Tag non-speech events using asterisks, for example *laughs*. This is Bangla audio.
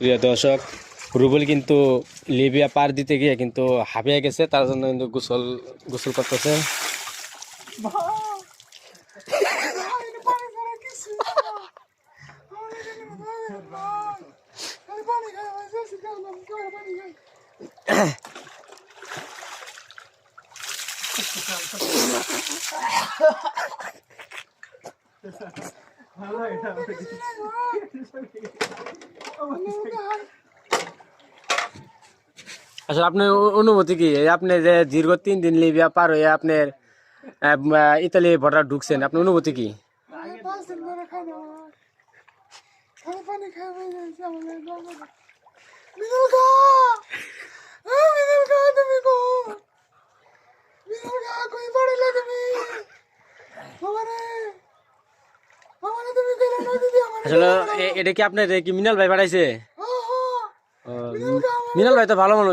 প্রিয় দর্শক, রুবেল কিন্তু লিবিয়া পার দিতে গিয়ে কিন্তু হাঁপিয়ে গেছে, তার জন্য কিন্তু গোসল গোসল করতেছে। *laughs* আসলে আপনার অ- অনুভূতি কি? আপনি যে দীর্ঘ তিন দিন লিবিয়া পার হয়ে আপনার ইতালি বর্ডার ঢুকছেন, আপনার অনুভূতি কি? খাই আসলে এ- এটা কি আপনার কি মিনাল ভাই পাঠাইছে? মিনাল ভাই তো ভালো মানুষ।